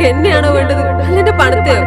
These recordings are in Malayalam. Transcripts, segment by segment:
നിനക്ക് എന്നെയാണോ വേണ്ടത് അല്ല എന്റെ പണത്തെയോ?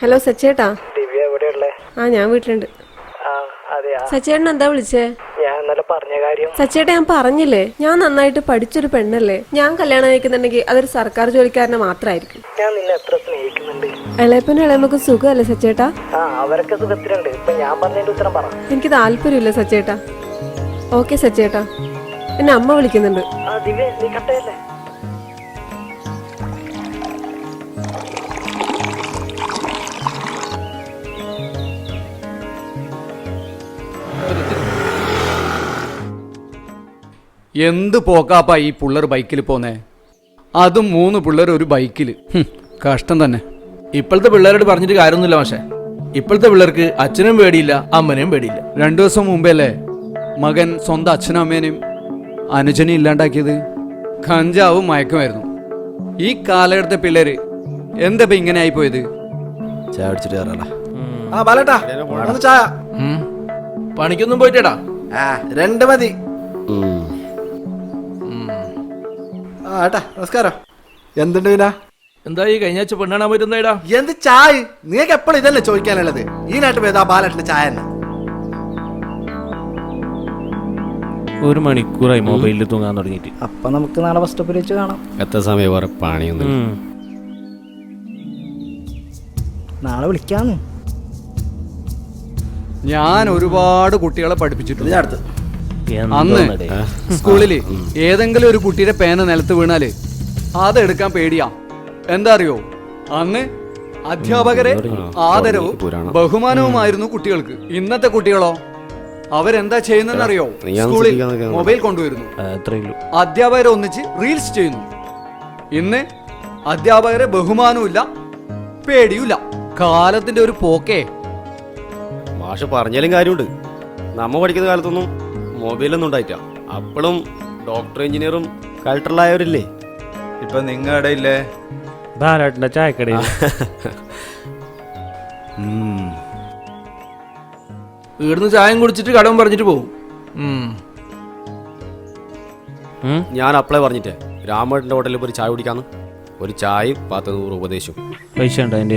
ഹലോ സച്ചേട്ടാ. ദിവ്യ എവിടെയുള്ളേ? ആ ഞാൻ വീട്ടിലുണ്ട്. സച്ചേട്ടൻ എന്താ വിളിച്ചേ? ഞാൻ ഇന്നലെ പറഞ്ഞ കാര്യം ഞാൻ പറഞ്ഞില്ലേ ഞാൻ നന്നായിട്ട് പഠിച്ചൊരു പെണ്ണല്ലേ? ഞാൻ കല്യാണം കഴിക്കുന്നുണ്ടെങ്കിൽ അതൊരു സർക്കാർ ജോലിക്കാരനെ മാത്രമായിരിക്കും ഞാൻ നിന്നെ എത്ര സ്നേഹിക്കുന്നുണ്ട്? ഇളയപ്പനും ഇളയമ്മക്കും സുഖമല്ലേ സച്ചേട്ടാ? ആ അവരൊക്കെ സുഖത്തിലുണ്ട്. ഇപ്പൊ ഞാൻ പറഞ്ഞതിന്റെ ഉത്തരം പറ. എനിക്ക് താല്പര്യമില്ല സച്ചേട്ടാ. ഓക്കെ സച്ചേട്ടാ. എന്നെ അമ്മ വിളിക്കുന്നുണ്ട്. ദിവ്യ നീ കട്ടയല്ലേ? എന്ത് പോക്കാപ്പാ ഈ പിള്ളേർ ബൈക്കിൽ പോന്നേ? അതും മൂന്ന് പിള്ളേർ ഒരു ബൈക്കിൽ കഷ്ടം തന്നെ. ഇപ്പോഴത്തെ പിള്ളേരോട് പറഞ്ഞിട്ട് കാര്യമൊന്നുമില്ല പക്ഷേ ഇപ്പോഴത്തെ പിള്ളേർക്ക് അച്ഛനും പേടിയില്ല അമ്മനെയും പേടിയില്ല. രണ്ടു ദിവസം മുമ്പല്ലേ മകൻ സ്വന്തം അച്ഛനും അമ്മേനെയും അനുജനെയും ഇല്ലാണ്ടാക്കിയത്? കഞ്ചാവും മയക്കമായിരുന്നു. ഈ കാലഘട്ടത്തെ പിള്ളേര് എന്താ ഇങ്ങനെ ആയി ചായ അടിച്ചിട്ട് കയറാല ആ ബാലേട്ടാ ഒന്ന് ചായ. പണിക്കൊന്നും പോയിട്ടേടാ? ആ രണ്ട് മതി. ആ ഏട്ടാ നമസ്കാരം. എന്തുണ്ട് പിന്നെ എന്താ ഈ കഴിഞ്ഞ ആഴ്ച പെണ്ണാണാൻ പോയിരുന്നേടാ എന്ത് ചായ? നിങ്ങൾക്ക് എപ്പോഴും ഇതല്ലേ ചോദിക്കാനുള്ളത്? ഈ നാട്ടിൽ പോയത് ആ ബാലേട്ടന്റെ ചായ തന്നെ? ഒരു മണിക്കൂറായി മൊബൈലിൽ തൂങ്ങാൻ തുടങ്ങിയിട്ട്. അപ്പൊ നമുക്ക് നാളെ ബസ് സ്റ്റോപ്പിൽ വെച്ച് കാണാം. എത്ര സമയം വേറെ പണിയൊന്നും ഉം. നാളെ വിളിക്കാന്ന്. ഞാൻ ഒരുപാട് കുട്ടികളെ പഠിപ്പിച്ചിട്ടുണ്ട്. ഞാൻ അടുത്ത്. അന്ന്? സ്കൂളിൽ ഏതെങ്കിലും ഒരു കുട്ടിയുടെ പേന നിലത്ത് വീണാൽ അതെടുക്കാൻ പേടിയാ. എന്താ അറിയോ അന്ന് അധ്യാപകരെ ആദരവും. ബഹുമാനവുമായിരുന്നു കുട്ടികൾക്ക്. ഇന്നത്തെ കുട്ടികളോ? അവരെന്താ ചെയ്യുന്നറിയോ അറിയോ സ്കൂളിൽ മൊബൈൽ കൊണ്ടുവരുന്നു. അധ്യാപകരെ ഒന്നിച്ച് റീൽസ് ചെയ്യുന്നു. ഇന്ന് അധ്യാപകരെ ബഹുമാനവുമില്ല പേടിയുമില്ല. കാലത്തിന്റെ ഒരു പോക്കേ. മാഷ് പറഞ്ഞാലും കാര്യമുണ്ട്. നമ്മ പഠിക്കുന്ന കാലത്തൊന്നും മൊബൈലൊന്നും ഉണ്ടായിട്ട അപ്പോഴും ഡോക്ടർ എഞ്ചിനീയറും കൾട്ടറലായവരില്ലേ? ഇപ്പൊ നിങ്ങളുടെ ഇല്ലേ ധാരാട്ടിന്റെ ചായക്കടയിൽ ഇവിടുന്ന് ചായം കുടിച്ചിട്ട് കടവും പറഞ്ഞിട്ട് പോകും? ഞാൻ അപ്ലൈ പറഞ്ഞിട്ടേ രാമേട്ടന്റെ ഹോട്ടലിൽ പോയി ചായ കുടിക്കാന്ന്. ഒരു ചായ പത്ത് നൂറ് ഉപദേശവും. പൈസ ഉണ്ടോ എന്റെ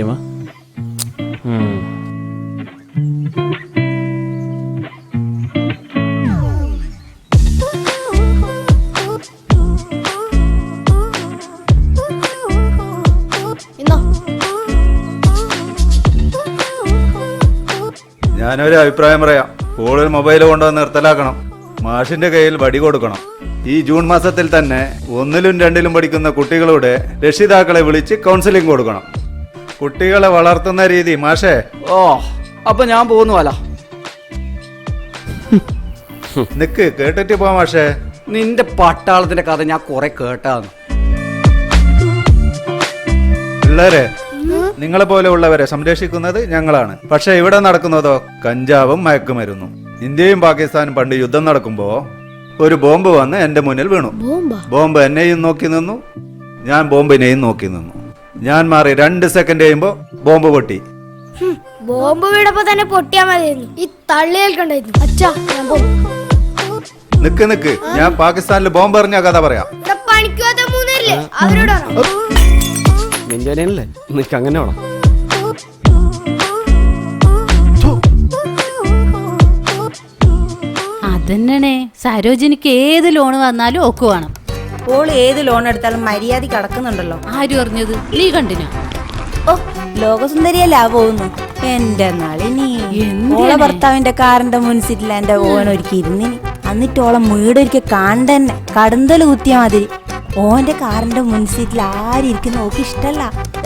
ഞാനൊരു അഭിപ്രായം പറയാം. കൂടുതൽ മൊബൈൽ കൊണ്ടുവന്ന് നിർത്തലാക്കണം. മാഷിന്റെ കയ്യിൽ വടി കൊടുക്കണം. ഈ ജൂൺ മാസത്തിൽ തന്നെ ഒന്നിലും രണ്ടിലും പഠിക്കുന്ന കുട്ടികളുടെ രക്ഷിതാക്കളെ വിളിച്ച് കൗൺസിലിംഗ് കൊടുക്കണം. കുട്ടികളെ വളർത്തുന്ന രീതി മാഷേ. ഓ അപ്പൊ ഞാൻ പോകുന്നു അല്ല നിക്ക് കേട്ടിട്ട് പോ മാഷേ. നിന്റെ പട്ടാളത്തിന്റെ കഥ ഞാൻ കുറെ കേട്ടാന്ന്. പിള്ളേരെ നിങ്ങളെ പോലെയുള്ളവരെ സംരക്ഷിക്കുന്നത് ഞങ്ങളാണ്. പക്ഷെ ഇവിടെ നടക്കുന്നതോ കഞ്ചാവും മയക്കുമരുന്നും. ഇന്ത്യയും പാകിസ്ഥാനും പണ്ട് യുദ്ധം നടക്കുമ്പോ ഒരു ബോംബ് വന്ന് എന്റെ മുന്നിൽ വീണു. ബോംബ്? എന്നെയും നോക്കി നിന്നു. ഞാൻ ബോംബിനെയും നോക്കി നിന്നു. ഞാൻ മാറി രണ്ട് സെക്കൻഡ് കഴിയുമ്പോ ബോംബ് പൊട്ടി. ബോംബ് വീടപ്പോ തന്നെ പൊട്ടിയാ മതിയായിരുന്നു. ഈ തള്ളിയേൽക്കണ്ടായിരുന്നു അച്ഛാ ഞാൻ പോകും നിക്ക് നിക്ക് ഞാൻ പാകിസ്ഥാനിൽ ബോംബ് എറിഞ്ഞ കഥ പറയാം. ഇവിടെ പണിക്ക് പോകാത്ത അവരോട് നിനക്ക് അങ്ങനെ വേണം. അതന്നെ സരോജിനിക്ക് ഏത് ലോൺ വന്നാലും ഒക്കെ വേണം. ഓൾ ഏത് ലോൺ എടുത്താലും മര്യാദ കിടക്കുന്നുണ്ടല്ലോ ആരും അറിഞ്ഞത് നീ കണ്ടിനോ? ഓ ലോകസുന്ദരിയല്ല പോകുന്നു? എന്റെ നളിനി? ഓളെ ഭർത്താവിന്റെ കാറിന്റെ മുൻസിറ്റിൽ എന്റെ ഓൻ ഒരുക്കി ഇരുന്നിനി. എന്നിട്ട് ഓളെ വീടൊരിക്കൽ കണ്ടന്നെ. കടന്തൽ കുത്തിയ മാതിരി. ഓന്റെ കാറിന്റെ മുൻസീറ്റിൽ സീറ്റിൽ ഇരിക്കുന്ന ഓക്ക് ഇഷ്ടല്ല.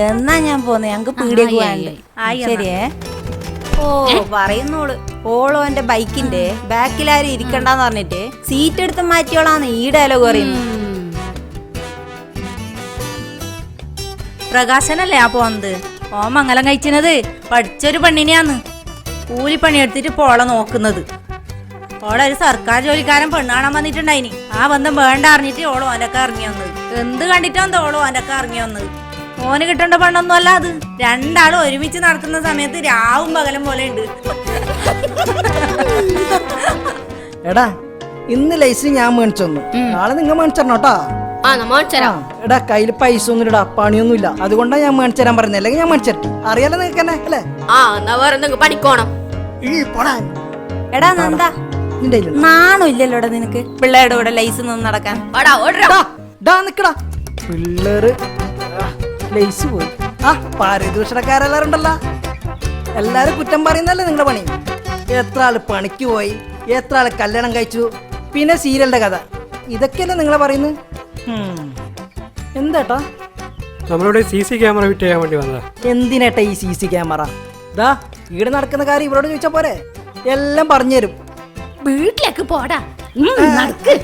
എന്നാ ഞാൻ പോന്നെ? ഞങ്ങക്ക് പീടിയേക്ക് വേണ്ട ശരിയേ? ഓ പറയുന്നോൾ. ഓളോ എന്റെ ബൈക്കിന്റെ ബാക്കിലാരും ഇരിക്കണ്ടെന്ന് പറഞ്ഞിട്ട് സീറ്റ് എടുത്ത് മാറ്റിയോളാന്ന് ഈ ഡയലോഗ് പറയും പ്രകാശനല്ലേ ആ പോന്നത്? ഓ മംഗലം കഴിച്ചത് പഠിച്ചൊരു പെണ്ണിനെയാന്ന്. കൂലിപ്പണി എടുത്തിട്ട് പോളെ നോക്കുന്നത്. ഓളെ ഒരു സർക്കാർ ജോലിക്കാരൻ പെണ്ണാണാൻ വന്നിട്ടുണ്ടായിനി. ആ ബന്ധം വേണ്ട അറിഞ്ഞിട്ട് ഓൾ ഓനൊക്കെ ഇറങ്ങി വന്നത് എന്ത് കണ്ടിട്ടാന്തോ ഓൾ ഓനൊക്കെ ഇറങ്ങി വന്നത് ഓന് കിട്ടേണ്ട പെണ്ണൊന്നും അല്ല അത്. രണ്ടാളും ഒരുമിച്ച് നടക്കുന്ന സമയത്ത് രാവും പകലും പോലെ ഉണ്ട്. എടാ ഇന്ന് ലൈസ് ഞാൻ മേടിച്ചു നാളെ നിങ്ങൾ ആ, എടാ കയ്യിൽ പൈസ ഒന്നും ഇടാ പണിയൊന്നുമില്ല. അതുകൊണ്ടാ ഞാൻ മേണിച്ചു തരാൻ പറഞ്ഞത്. അല്ലെങ്കിൽ ഞാൻ മേണിച്ചു അറിയാലോ നിങ്ങൾക്ക് തന്നെ അല്ലേ? ആ എന്നാ വേറെ പണിക്കോണം. ഈ പോടാ എടാ നന്ദാ? നാണോ ഇല്ലല്ലോടാ നിനക്ക്. പിള്ളേരുടെ കൂടെ ലൈസ് നിന്ന് നടക്കാൻ. ഓടാ ഓടാ ഡാ, ഡാ നിക്കടാ. പിള്ളേര്. ലൈസ് പോയി. ആ പാരിദൂഷണക്കാരെല്ലാരും ഉണ്ടല്ലോ എല്ലാരും കുറ്റം പറയുന്നല്ലേ നിങ്ങളുടെ പണി? എത്ര ആൾ പണിക്ക് പോയി എത്ര ആൾ കല്യാണം കഴിച്ചു പിന്നെ സീരിയലിന്റെ കഥ. ഇതൊക്കെയല്ലേ നിങ്ങളെ പറയുന്നത്. എന്താട്ടാ? നമ്മളിവിടെ സി സി ക്യാമറ ഫിറ്റ് ചെയ്യാൻ വേണ്ടി വന്നതാ. എന്തിനേട്ടാ ഈ സി സി ക്യാമറ? ദാ ഇവിടെ നടക്കുന്ന കാര്യം ഇവരോട് ചോദിച്ചാ പോരെ? എല്ലാം പറഞ്ഞുതരും. വീട്ടിലേക്ക് പോടാ. നടക്ക്.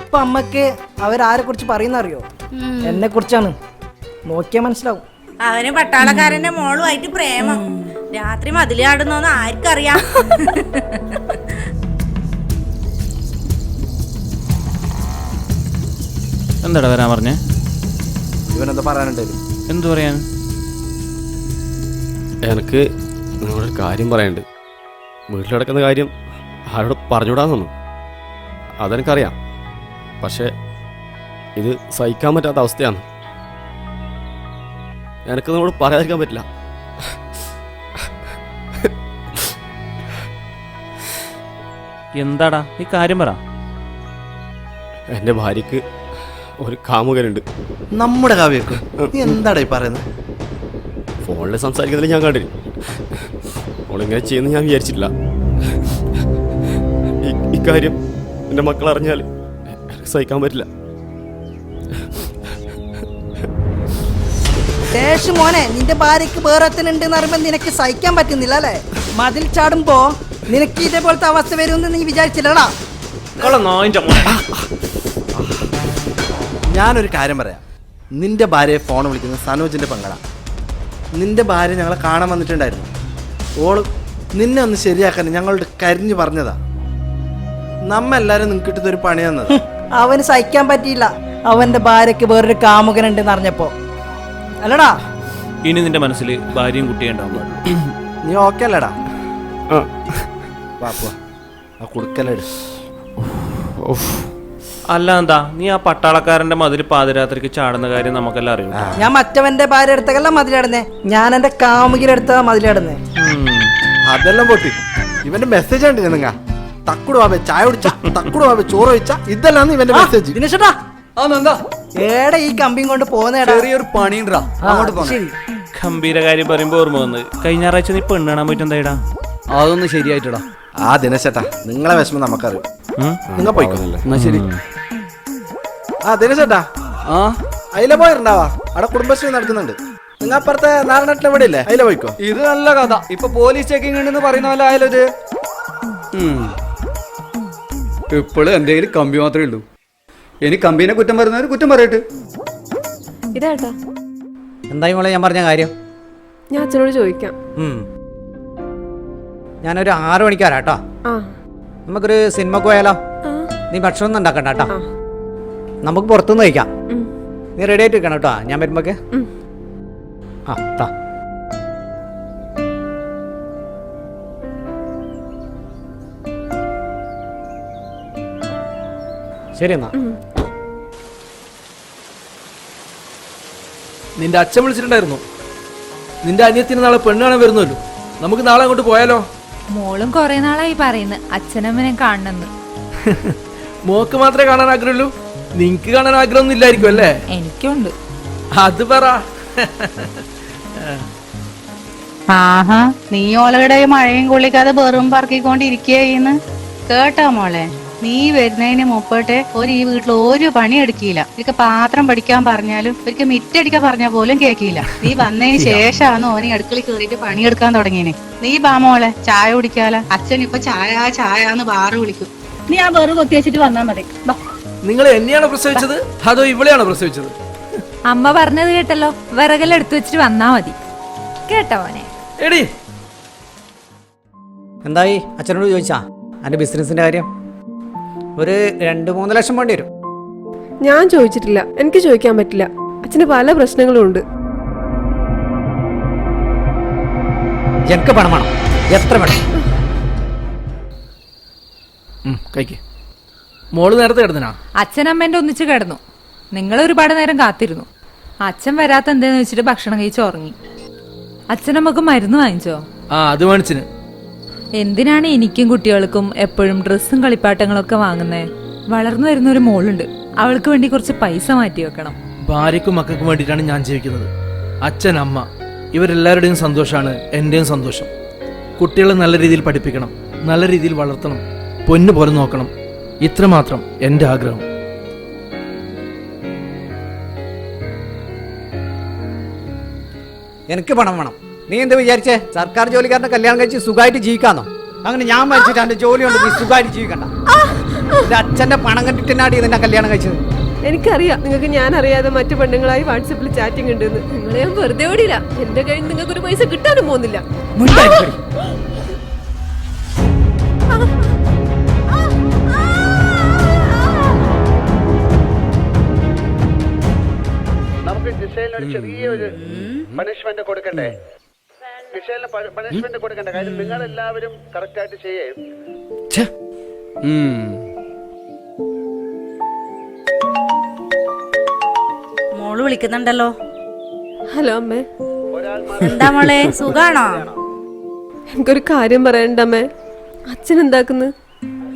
ഇപ്പൊ അമ്മയ്ക്ക് അവരാരെ കുറിച്ച് പറയുന്ന അറിയോ എന്നെ കുറിച്ചാണ് നോക്കിയാ മനസ്സിലാവും. അവന് പട്ടാളക്കാരന്റെ മോളുമായിട്ട് പ്രേമം. രാത്രി മതിലാടുന്നോന്ന് ആർക്കറിയാം? എന്താടാ വരാൻ പറഞ്ഞേ? ഇവനെന്താ പറയാനുണ്ട്? എന്തു പറയാൻ? എനിക്ക് നിങ്ങളൊരു കാര്യം പറയാനുണ്ട്. വീട്ടിലടക്കുന്ന കാര്യം ആരോട് പറഞ്ഞുവിടാന്നു അതെനിക്കറിയാം. പക്ഷേ ഇത് സഹിക്കാൻ പറ്റാത്ത അവസ്ഥയാണ്. എനിക്ക് നിങ്ങളോട് പറയാതിരിക്കാൻ പറ്റില്ല. എന്താടാ? ഈ കാര്യം പറ. എന്റെ ഭാര്യക്ക് ഒരു കാമുകനുണ്ട്. നമ്മുടെ കാവ്യൊക്കെ? നീ എന്താടാ ഈ പറയുന്നത് ഫോണിൽ സംസാരിക്കുന്നതിൽ ഞാൻ കണ്ടില്ല. അവളിങ്ങനെ ചെയ്യുന്ന ഞാൻ വിചാരിച്ചിട്ടില്ല. ഇക്കാര്യം എന്റെ മക്കൾ അറിഞ്ഞാൽ സഹിക്കാൻ പറ്റില്ല. ദേശ് മോനെ നിന്റെ ഭാര്യക്ക് വേറെ ഉണ്ട് എന്ന് പറയുമ്പോ നിനക്ക് സഹിക്കാൻ പറ്റുന്നില്ല അല്ലേ? മതിൽ ചാടുമ്പോ നിനക്ക് ഇതേപോലത്തെ അവസ്ഥ വരുമെന്ന് നീ വിചാരിച്ചില്ലടാ. ഞാനൊരു കാര്യം പറയാം. നിന്റെ ഭാര്യയെ ഫോൺ വിളിക്കുന്ന സനോജിന്റെ പങ്കള നിന്റെ ഭാര്യ ഞങ്ങളെ കാണാൻ വന്നിട്ടുണ്ടായിരുന്നു. ഓൾ നിന്നെ ഒന്ന് ശരിയാക്കാൻ ഞങ്ങളോട് കരിഞ്ഞു പറഞ്ഞതാ. നമ്മ എല്ലാരും നിങ്ങൾക്ക് ഒരു പണി തന്നത്. അവന് സഹിക്കാൻ പറ്റിയില്ല. അവന്റെ ഭാര്യക്ക് വേറൊരു കാമുകനുണ്ടെന്ന് അറിഞ്ഞപ്പോ. അല്ലടാ. ഇനി നിന്റെ മനസ്സിൽ ഭാര്യയും കുട്ടിയും ഉണ്ടാവും നീ ഓക്കെ അല്ലടാ. ആ. കുടുക്കലെടു അല്ല എന്താ? നീ ആ പട്ടാളക്കാരന്റെ മതിൽ പാതിരാത്രിക്ക് ചാടുന്ന കാര്യം നമുക്കെല്ലാം അറിയും. ഞാൻ മറ്റവന്റെ ഭാര്യ അടുത്തല്ല മതിലിടുന്നേ. ഞാൻ എന്റെ കാമുകിലെടുത്ത മതിലിടുന്നേ. അതെല്ലാം പൊട്ടി. ഇവന്റെ മെസ്സേജ് ഉണ്ട് നിങ്ങ? തക്കുടു ബാബെ ചായ കുടിച്ച തക്കുടു ബാബെ ചോറ് വെച്ച ഇതെല്ലാം ഇവന്റെ മെസ്സേജ് ദിനേശേട്ടാ ആ നന്ദാ ഏടെ ഈ കമ്പിയും കൊണ്ട് പോകുന്നേടാ. ചെറിയൊരു പണിയുണ്ടാ. അങ്ങോട്ട് പോന്നെ. ഗംഭീര കാര്യം പറയുമ്പോ ഓർമ്മ വന്ന്. കഴിഞ്ഞ ഞായറാഴ്ച നീ പെണ്ണ് കാണാൻ പോയിട്ട് എന്തായിടാ? അതൊന്നും ശരിയായിട്ടടാ. ആ ദിനേശേട്ടാ നിങ്ങളെ വിഷമം നമുക്കറിയും? നിങ്ങൾ പോയിക്കോ. എന്നാ ശരി. ആ ദിനേശേട്ടാ ആ? അയില പോയിട്ടുണ്ടാവാ അവിടെ കുടുംബശ്രീ നടക്കുന്നുണ്ട്. നിങ്ങൾ അപ്പുറത്തെ നാരണട്ടിലെ ഇല്ലേ? അതിലെ പോയിക്കോ. ഇത് നല്ല കഥ. ഇപ്പൊ പോലീസ് ചെക്കിംഗ് ഉണ്ടെന്ന് പറയുന്ന പോലെ ആയാലോ ഇത്? ഇപ്പോഴും എന്തെങ്കിലും കമ്പി മാത്രമേ ഉള്ളൂ. ഇനി കമ്പീനെ കുറ്റം പറയുന്നവര് കുറ്റം പറയട്ടെ. ഇതേട്ടാ. എന്തായി മോളെ ഞാൻ പറഞ്ഞ കാര്യം? ഞാൻ അച്ഛനോട് ചോദിക്കാം. ഞാനൊരു ആറു മണിക്കാരാട്ടോ ആ. നമുക്കൊരു സിനിമക്ക് പോയാലോ? ആ. നീ ഭക്ഷണം ഒന്നും ഉണ്ടാക്കണ്ട കേട്ടോ. ആ. നമുക്ക് പുറത്തുനിന്ന് കഴിക്കാം. ഉം. നീ റെഡി ആയിട്ട് വെക്കണം കേട്ടോ. ഞാൻ വരുമ്പോക്കെ ഉം. ആ താ ശരി എന്നാ നിന്റെ അച്ഛൻ വിളിച്ചിട്ടുണ്ടായിരുന്നു. നിന്റെ അനിയത്തിന് നാളെ പെണ്ണ് കാണാൻ വരുന്നല്ലോ. നമുക്ക് നാളെ അങ്ങോട്ട് പോയാലോ? മോളും കൊറേ നാളായി പറയുന്നു. അച്ഛനമ്മനെ കാണണമെന്ന്. മോക്ക് മാത്രമേ കാണാൻ ആഗ്രഹമുള്ളൂ. നിങ്ങക്ക് കാണാൻ ആഗ്രഹമൊന്നും ഇല്ലായിരിക്കും അല്ലേ? എനിക്കുണ്ട്. അത് പറ. ആഹാ നീ ഓലയുടെ മഴയും കൊള്ളിക്കാതെ വെറും പറക്കിക്കൊണ്ടിരിക്കുകയെന്ന് കേട്ടോ മോളെ. നീ വരുന്നതിന് മുമ്പോട്ടെ ഒരു ഈ വീട്ടിൽ ഒരു പണി എടുക്കില്ല ഇവർക്ക് പാത്രം പഠിക്കാൻ പറഞ്ഞാലും ഒരിക്കൽ മിറ്റടിക്കാൻ പറഞ്ഞ പോലും കേൾക്കില്ല നീ വന്നതിന് ശേഷമാണ് ഓനെ അടുക്കളയിൽ കയറിയിട്ട് പണിയെടുക്കാൻ തുടങ്ങിയനെ നീ ബാ മോളെ ചായ കുടിക്കാല. അച്ഛൻ ഇപ്പൊ ചായ ചായ എന്ന് ബാറ് വിളിക്കും. നീ ആ വേറെ കൊത്തി വെച്ചിട്ട് വന്നാൽ മതി. ബാ നിങ്ങൾ എന്നെയാണ് പ്രസവിച്ചത്? അതോ ഇവളെയാണ് പ്രസവിച്ചത്? അമ്മ പറഞ്ഞത് കേട്ടല്ലോ. വിറകൽ എടുത്തു വെച്ചിട്ട് വന്നാ മതി. കേട്ടോ മോനെ? എടി. എന്തായി? അച്ഛനോട് ചോദിച്ചാ? അന്റെ ബിസിനസിന്റെ കാര്യം? ഒരു രണ്ട് മൂന്ന് ലക്ഷം വേണ്ടി വരും. ഞാൻ ചോദിച്ചിട്ടില്ല. എനിക്ക് ചോദിക്കാൻ പറ്റില്ല. അച്ഛന് പല പ്രശ്നങ്ങളും ഉണ്ട്. എനിക്ക് പണം വേണം. എത്ര വേണം? കഴിക്ക്. മോൾ നേരത്തെ കിടന്നിനാ? അച്ഛനമ്മേന്റെ ഒന്നിച്ച് കിടന്നു. നിങ്ങൾ ഒരുപാട് നേരം കാത്തിരുന്നു. അച്ഛൻ വരാത്ത എന്തേന്ന് വെച്ചിട്ട് ഭക്ഷണം കഴിച്ച് ഉറങ്ങി. അച്ഛനമ്മക്ക് മരുന്ന് വാങ്ങിച്ചോ? ആ അത് മേടിച്ചിന്. എന്തിനാണ് എനിക്കും കുട്ടികൾക്കും എപ്പോഴും ഡ്രസ്സും കളിപ്പാട്ടങ്ങളും ഒക്കെ വാങ്ങുന്നേ? വളർന്നു വരുന്ന ഒരു മോളുണ്ട്. അവൾക്ക് വേണ്ടി കുറച്ച് പൈസ മാറ്റി വെക്കണം. ഭാര്യക്കും മക്കൾക്കും വേണ്ടിയിട്ടാണ് ഞാൻ ജീവിക്കുന്നത്. അച്ഛൻ അമ്മ ഇവരെല്ലാവരുടെയും സന്തോഷമാണ് എന്റെയും സന്തോഷം. കുട്ടികളെ നല്ല രീതിയിൽ പഠിപ്പിക്കണം നല്ല രീതിയിൽ വളർത്തണം പൊന്നു പോലെ നോക്കണം. ഇത്രമാത്രം എന്റെ ആഗ്രഹം. എനിക്ക് പണം വേണം. നീ എന്ത് വിചാരിച്ചേ? സർക്കാർ ജോലിക്കാരനെ കല്യാണം കഴിച്ച് സുഖമായിട്ട് ജീവിക്കാന്നോ? അങ്ങനെ ഞാൻ മരിച്ചിട്ട് എന്റെ ജോലി കൊണ്ട് നീ സുഖമായിട്ട് ജീവിക്കണ്ട. എന്റെ അച്ഛന്റെ പണം കണ്ടിട്ടാണ് നിന്നെ കല്യാണം കഴിച്ചത്? എനിക്കറിയാം. നിങ്ങൾക്ക് ഞാൻ അറിയാതെ മറ്റു പെണ്ണുങ്ങളായി വാട്സപ്പിൽ ചാറ്റിംഗ് ഉണ്ടെന്ന്. നിങ്ങളെ ഞാൻ വെറുതെ ഓടില്ല എന്റെ കയ്യിൽ നിങ്ങൾക്ക് ഒരു പൈസ കിട്ടാനും പോകുന്നില്ല. നമുക്ക് ജിഷേലിന് ചെറിയൊരു പണിഷ്മെന്റ് കൊടുക്കണ്ടേ? ജിഷേലിന് പണിഷ്മെന്റ് കൊടുക്കേണ്ട. കാര്യം നിങ്ങൾ എല്ലാവരും കറക്റ്റ് ആയിട്ട് ചെയ്യേ. മോൾ വിളിക്കുന്നുണ്ടല്ലോ. ഹലോ അമ്മേ. എന്താ മോളെ? സുഖാണോ? എനിക്കൊരു കാര്യം പറയണ്ടമ്മേ അച്ഛൻ എന്താക്കുന്നു?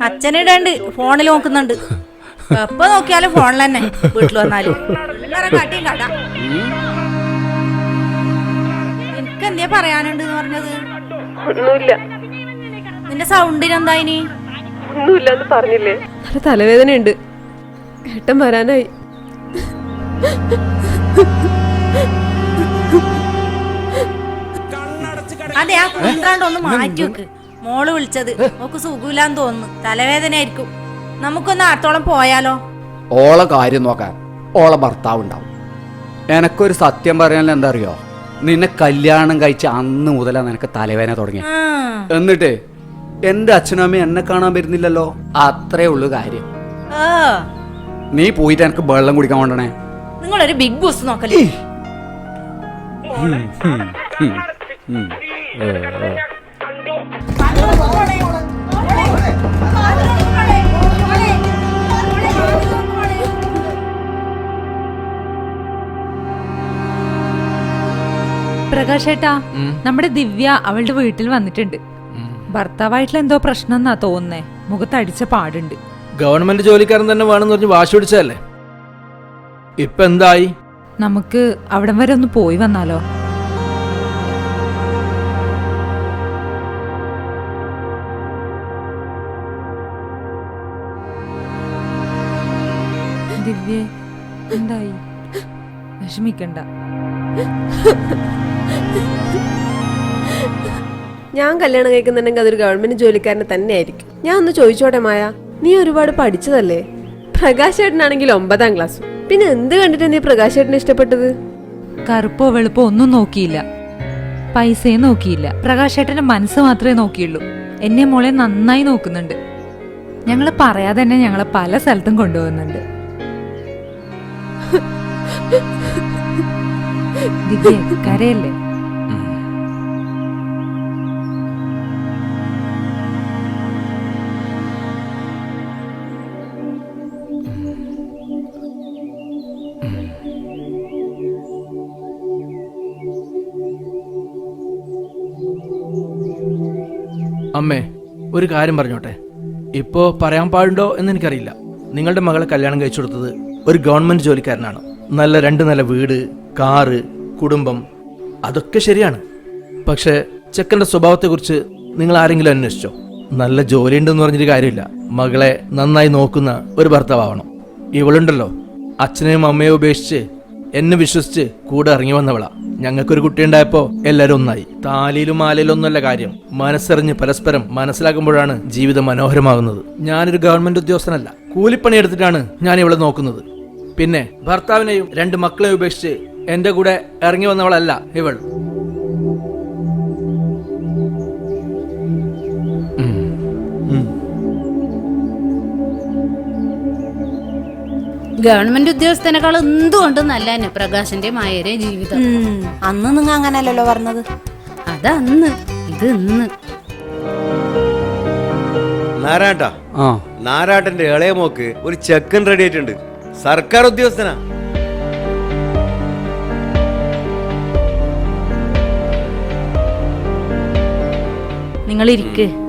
അച്ഛനിടണ്ട് ഫോണിൽ നോക്കുന്നുണ്ട്. എപ്പോ നോക്കിയാലും ഫോണിൽ തന്നെ. വീട്ടിൽ വന്നാലും. കാട്ടിയും കട എനിക്ക് എന്തേ പറയാനുണ്ട് പറഞ്ഞത്? ഒന്നുമില്ല. നിന്റെ സൗണ്ടിന് എന്താ ഇനി? ഒന്നുമില്ല എന്ന് പറഞ്ഞില്ലേ? നല്ല തലവേദന ഉണ്ട് ഏട്ടൻ വരാനായി. അതെ ആ കുന്ത്രാണ്ട് ഒന്ന് മാറ്റി വെക്ക്. മോൾ വിളിച്ചത്. നമുക്ക് സുഖമില്ലാന്ന് തോന്നുന്നു. തലവേദന ആയിരിക്കും നമുക്കൊന്ന് അടുത്തോളം പോയാലോ? ഓളെ കാര്യം നോക്കാൻ ഓളെ ഭർത്താവ് ഉണ്ടാവും എനക്കൊരു സത്യം പറയാൻ എന്താ അറിയോ? നിന്നെ കല്യാണം കഴിച്ച അന്ന് മുതലാ നിനക്ക് തലവേന തുടങ്ങി എന്നിട്ട് എന്റെ അച്ഛനും അമ്മയും എന്നെ കാണാൻ വരുന്നില്ലല്ലോ? അത്രേ ഉള്ളു കാര്യം. നീ പോയിട്ട് എനിക്ക് വെള്ളം കുടിക്കാൻ കൊണ്ടണേ. നിങ്ങളൊരു ബിഗ് ബോസ് നോക്കല്ലേ? പ്രകാശേട്ടാ നമ്മുടെ ദിവ്യ അവളുടെ വീട്ടിൽ വന്നിട്ടുണ്ട്. ഭർത്താവായിട്ടുള്ള എന്തോ പ്രശ്നം എന്നാ തോന്നുന്നേ മുഖത്തടിച്ച പാടുണ്ട്. ഗവൺമെന്റ് ജോലിക്കാരൻ തന്നെ വേണമെന്ന് പറഞ്ഞ് വാശി പിടിച്ചതല്ലേ? ഇപ്പൊ എന്തായി? നമുക്ക് അവിടം വരെ ഒന്ന് പോയി വന്നാലോ? ദിവ്യേ എന്തായി? വിഷമിക്കണ്ട. ഞാൻ കല്യാണം കഴിക്കുന്നുണ്ടെങ്കിൽ അതൊരു ഗവൺമെന്റ് ജോലിക്കാരനെ തന്നെ ആയിരിക്കും ഞാൻ ഒന്ന് ചോദിച്ചോട്ടെ മായ? നീ ഒരുപാട് പഠിച്ചതല്ലേ? പ്രകാശ് ചേട്ടനാണെങ്കിൽ ഒമ്പതാം ക്ലാസ്. പിന്നെ എന്ത് കണ്ടിട്ട് നീ പ്രകാശ് ചേട്ടനെ ഇഷ്ടപ്പെട്ടത്? കറുപ്പോ വെളുപ്പോ ഒന്നും നോക്കിയില്ല. പൈസയും നോക്കിയില്ല. പ്രകാശേട്ടന്റെ മനസ്സ് മാത്രമേ നോക്കിയുള്ളൂ. എന്നെ മോളെ നന്നായി നോക്കുന്നുണ്ട്. ഞങ്ങൾ പറയാതെ തന്നെ ഞങ്ങളെ പല സ്ഥലത്തും കൊണ്ടുപോകുന്നുണ്ട്. കരയല്ലേ? ഒരു കാര്യം പറഞ്ഞോട്ടെ? ഇപ്പോ പറയാൻ പാടുണ്ടോ എന്ന് എനിക്കറിയില്ല. നിങ്ങളുടെ മകളെ കല്യാണം കഴിച്ചു കൊടുത്തത് ഒരു ഗവൺമെന്റ് ജോലിക്കാരനാണ്. നല്ല രണ്ട് നില വീട് കാറ് കുടുംബം അതൊക്കെ ശരിയാണ്. പക്ഷേ ചെക്കന്റെ സ്വഭാവത്തെക്കുറിച്ച് നിങ്ങൾ ആരെങ്കിലും അന്വേഷിച്ചോ? നല്ല ജോലി ഉണ്ടെന്ന് പറഞ്ഞൊരു കാര്യമില്ല. മകളെ നന്നായി നോക്കുന്ന ഒരു ഭർത്താവണം ഇവളുണ്ടല്ലോ. അച്ഛനെയും അമ്മയെയും ഉപേക്ഷിച്ച് എന്നെ വിശ്വസിച്ച് കൂടെ ഇറങ്ങി വന്നവളാ. ഞങ്ങൾക്കൊരു കുട്ടി ഉണ്ടായപ്പോ എല്ലാരും ഒന്നായി. താലിയിലും മാലയിലും ഒന്നുമല്ല കാര്യം. മനസ്സറിഞ്ഞ് പരസ്പരം മനസ്സിലാക്കുമ്പോഴാണ് ജീവിതം മനോഹരമാകുന്നത്. ഞാനൊരു ഗവൺമെന്റ് ഉദ്യോഗസ്ഥനല്ല. കൂലിപ്പണി എടുത്തിട്ടാണ് ഞാൻ ഇവളെ നോക്കുന്നത്. പിന്നെ ഭർത്താവിനെയും രണ്ട് മക്കളെയും ഉപേക്ഷിച്ച് എന്റെ കൂടെ ഇറങ്ങി വന്നവളല്ല ഇവൾ. ഗവൺമെന്റ് ഉദ്യോഗസ്ഥനേക്കാൾ എന്തുകൊണ്ട് നല്ല തന്നെ പ്രകാശന്റെ മായരെ ജീവിതം അന്ന് നിങ്ങൾ അങ്ങനല്ലല്ലോ പറഞ്ഞത്. അതന്ന് ഇത് ഇന്ന്. നാരാട്ടാ ആ. നാരാട്ടന്റെ ഇളയ മോക്ക് ഒരു ചെക്കൻ റെഡി ആയിട്ടുണ്ട്. സർക്കാർ ഉദ്യോഗസ്ഥനാ. നിങ്ങൾ ഇരിക്ക്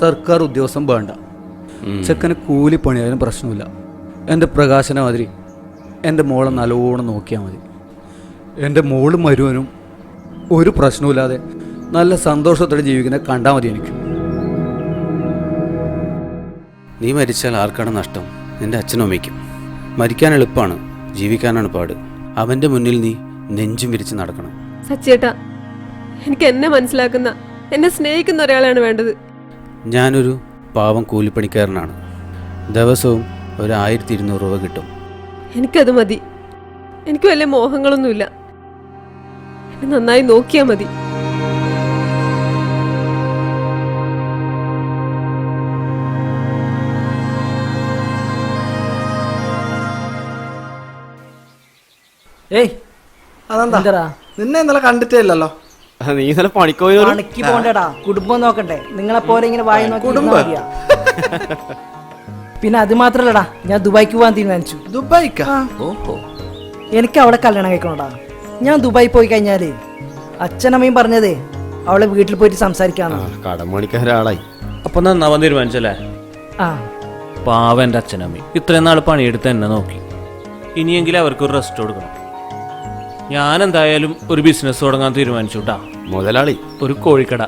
സർക്കാർ ഉദ്യോഗസ്ഥൻ വേണ്ട. ചെക്കന് കൂലിപ്പണിയായാലും പ്രശ്നമില്ല. എന്റെ പ്രകാശന മാതിരി എന്റെ മോളെ നല്ലോണം നോക്കിയാൽ മതി. എന്റെ മോളും മരുവനും ഒരു പ്രശ്നവുമില്ലാതെ നല്ല സന്തോഷത്തോടെ ജീവിക്കുന്ന കണ്ടാൽ മതി എനിക്ക്. നീ മരിച്ചാൽ ആർക്കാണ് നഷ്ടം? നിന്റെ അച്ഛനും അമ്മയ്ക്കും. മരിക്കാൻ എളുപ്പമാണ് ജീവിക്കാനാണ് പാട്. അവന്റെ മുന്നിൽ നീ നെഞ്ചും വിരിച്ച് നടക്കണം. സച്ചേട്ടാ എനിക്ക് എന്നെ മനസ്സിലാക്കുന്ന എന്നെ സ്നേഹിക്കുന്ന ഒരാളാണ് വേണ്ടത്. ഞാനൊരു പാവം കൂലിപ്പണിക്കാരനാണ്. ദിവസവും ഒരു ആയിരത്തി ഇരുന്നൂറ് രൂപ കിട്ടും. എനിക്കത് മതി. എനിക്ക് വല്ല മോഹങ്ങളൊന്നുമില്ല. എന്നെ നന്നായി നോക്കിയാൽ മതി. ഏയ് അതെന്താ? നിന്നെ ഇന്നലെ കണ്ടിട്ടേ ഇല്ലല്ലോ. നീ ഇന്നലെ പണിക്കോയി പണിക്ക് പോണ്ടടാ കുടുംബം നോക്കണ്ടേ. നിങ്ങളെ പോലെ ഇങ്ങനെ വായി നോക്കി ഇരുന്നാ മതിയാ? പിന്നെ അത് മാത്രല്ലടാ. ഞാൻ ദുബായിക്ക് പോകാൻ തീരുമാനിച്ചു. ദുബായിക്കാ? ഓഹോ. എനിക്ക് അവളെ കല്യാണം കഴിക്കണോടാ. ഞാൻ ദുബായി പോയി കഴിഞ്ഞാൽ അച്ഛനമ്മയും പറഞ്ഞതേ അവളെ വീട്ടിൽ പോയിട്ട് സംസാരിക്കാന്ന്. കടം പണിക്കാരാളായി അപ്പൊ നന്നാവാൻ തീരുമാനിച്ചല്ലേ? ആ. പാവ എന്റെ അച്ഛനമ്മ. ഇത്രയും നാൾ പണിയെടുത്ത് എന്നെ നോക്കി. ഇനിയെങ്കിലും അവർക്ക് ഒരു റെസ്റ്റ് കൊടുക്കണം. ഞാൻ എന്തായാലും ഒരു ബിസിനസ് തുടങ്ങാൻ തീരുമാനിച്ചു കേട്ടാ മുതലാളി. ഒരു കോഴിക്കട.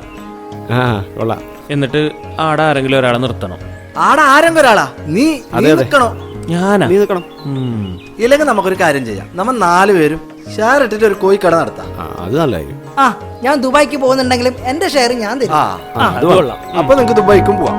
ആ കൊള്ളാം. എന്നിട്ട് ആടെ ആരെങ്കിലും ഒരാളെ നിർത്തണം. ആടെ ആരെങ്കിലും ഒരാളാ? നീ നീ അതെ. നിക്കണോ? ഞാനാ? നീ നിൽക്കണം ഉം. ഇല്ലെങ്കിൽ നമുക്കൊരു കാര്യം ചെയ്യാം. നമ്മൾ നാല് പേരും ഷെയർ ഇട്ടിട്ട് ഒരു കോഴിക്കട നടത്താം. ആ അത് നല്ലായിരിക്കും ആ ഞാൻ ദുബായിക്ക് പോകുന്നുണ്ടെങ്കിലും എന്റെ ഷെയർ ഞാൻ തരും. ആ ആ, അത് കൊള്ളാം. അപ്പൊ നിങ്ങക്ക് ദുബായിക്കും പോവാം.